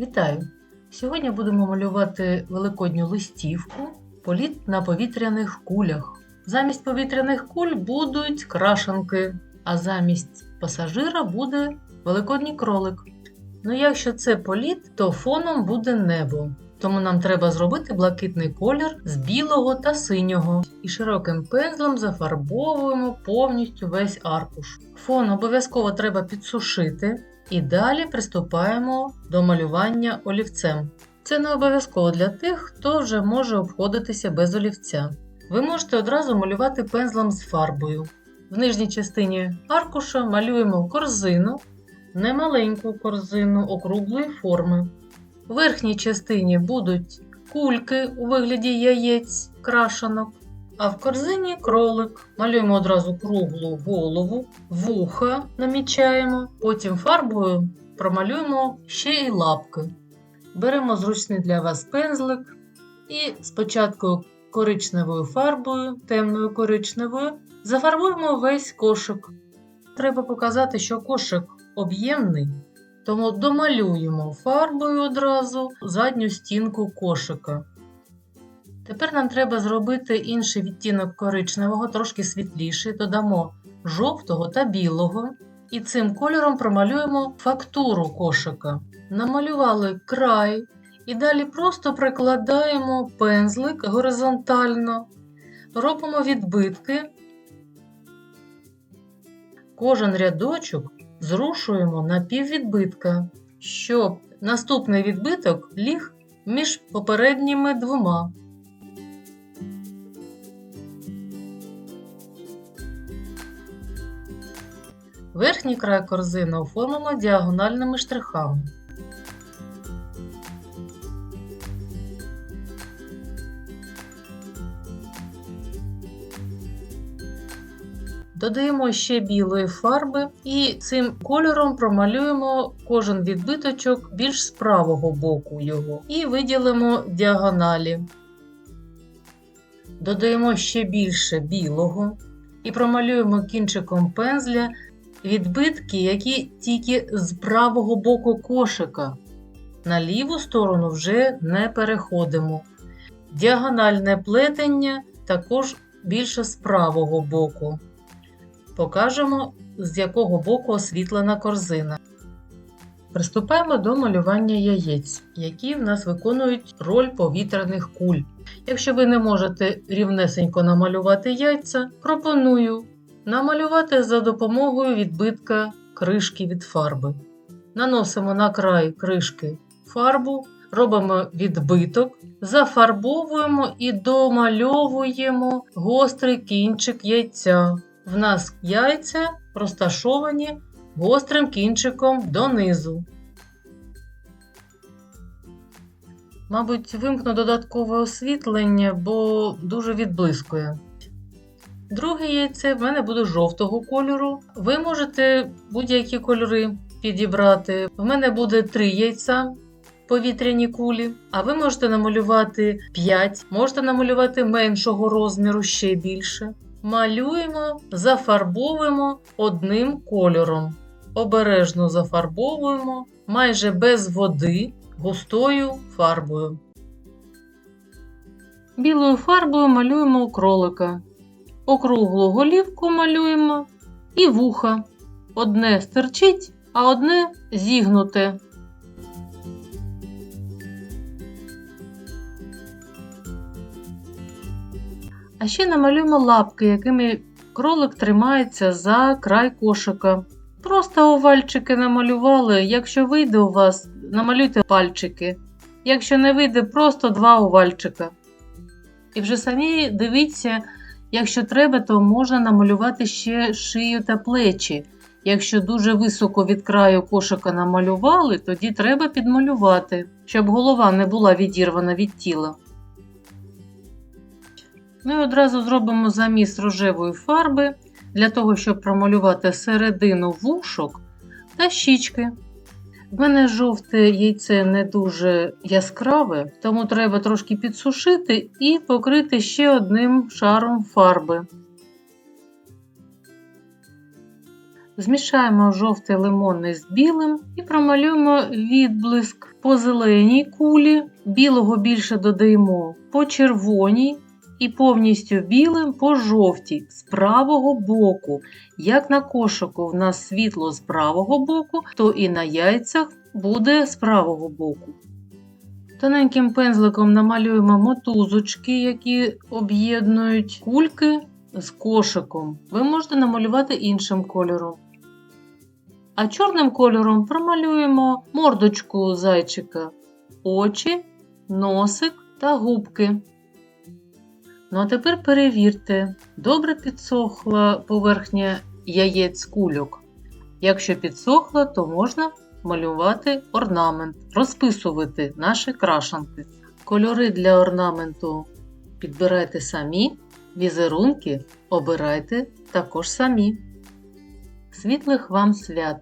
Вітаю! Сьогодні будемо малювати великодню листівку політ на повітряних кулях. Замість повітряних куль будуть крашенки, а замість пасажира буде великодній кролик. Ну, якщо це політ, то фоном буде небо. Тому нам треба зробити блакитний колір з білого та синього. І широким пензлем зафарбовуємо повністю весь аркуш. Фон обов'язково треба підсушити. І далі приступаємо до малювання олівцем. Це не обов'язково для тих, хто вже може обходитися без олівця. Ви можете одразу малювати пензлем з фарбою. В нижній частині аркуша малюємо корзину, немаленьку корзину округлої форми. В верхній частині будуть кульки у вигляді яєць, крашенок, а в корзині кролик. Малюємо одразу круглу голову, вуха намічаємо, потім фарбою промалюємо ще й лапки. Беремо зручний для вас пензлик і спочатку коричневою фарбою, темною коричневою, зафарбуємо весь кошик. Треба показати, що кошик об'ємний, тому домалюємо фарбою одразу задню стінку кошика. Тепер нам треба зробити інший відтінок коричневого, трошки світліший, додамо жовтого та білого. І цим кольором промалюємо фактуру кошика. Намалювали край і далі просто прикладаємо пензлик горизонтально, робимо відбитки. Кожен рядочок зрушуємо на піввідбитка, щоб наступний відбиток ліг між попередніми двома. Верхній край корзини оформимо діагональними штрихами. Додаємо ще білої фарби і цим кольором промалюємо кожен відбиточок більш з правого боку його і виділимо діагоналі. Додаємо ще більше білого і промалюємо кінчиком пензля відбитки, які тільки з правого боку кошика. На ліву сторону вже не переходимо. Діагональне плетення також більше з правого боку. Покажемо, з якого боку освітлена корзина. Приступаємо до малювання яєць, які в нас виконують роль повітряних куль. Якщо ви не можете рівнесенько намалювати яйця, пропоную намалювати за допомогою відбитка кришки від фарби. Наносимо на край кришки фарбу, робимо відбиток, зафарбовуємо і домальовуємо гострий кінчик яйця. В нас яйця розташовані гострим кінчиком донизу. Мабуть, вимкну додаткове освітлення, бо дуже відблискує. Друге яйце в мене буде жовтого кольору. Ви можете будь-які кольори підібрати. В мене буде три яйця повітряні кулі, а ви можете намалювати 5, можете намалювати меншого розміру ще більше. Малюємо, зафарбовуємо одним кольором. Обережно зафарбовуємо майже без води густою фарбою. Білою фарбою малюємо кролика. Округлу голівку малюємо і вуха. Одне стирчить, а одне зігнуте. А ще намалюємо лапки, якими кролик тримається за край кошика. Просто овальчики намалювали. Якщо вийде у вас, намалюйте пальчики. Якщо не вийде, просто два овальчика. І вже самі дивіться, якщо треба, то можна намалювати ще шию та плечі. Якщо дуже високо від краю кошика намалювали, тоді треба підмалювати, щоб голова не була відірвана від тіла. Ми одразу зробимо заміс рожевої фарби для того, щоб промалювати середину вушок та щічки. В мене жовте яйце не дуже яскраве, тому треба трошки підсушити і покрити ще одним шаром фарби. Змішаємо жовтий лимонний з білим і промалюємо відблиск по зеленій кулі, білого більше додаємо по червоній і повністю білим по жовтій з правого боку. Як на кошику в нас світло з правого боку, то і на яйцях буде з правого боку. Тоненьким пензликом намалюємо мотузочки, які об'єднують кульки з кошиком. Ви можете намалювати іншим кольором. А чорним кольором промалюємо мордочку зайчика, очі, носик та губки. Ну а тепер перевірте, добре підсохла поверхня яєць кульок. Якщо підсохла, то можна малювати орнамент, розписувати наші крашанки. Кольори для орнаменту підбирайте самі, візерунки обирайте також самі. Світлих вам свят!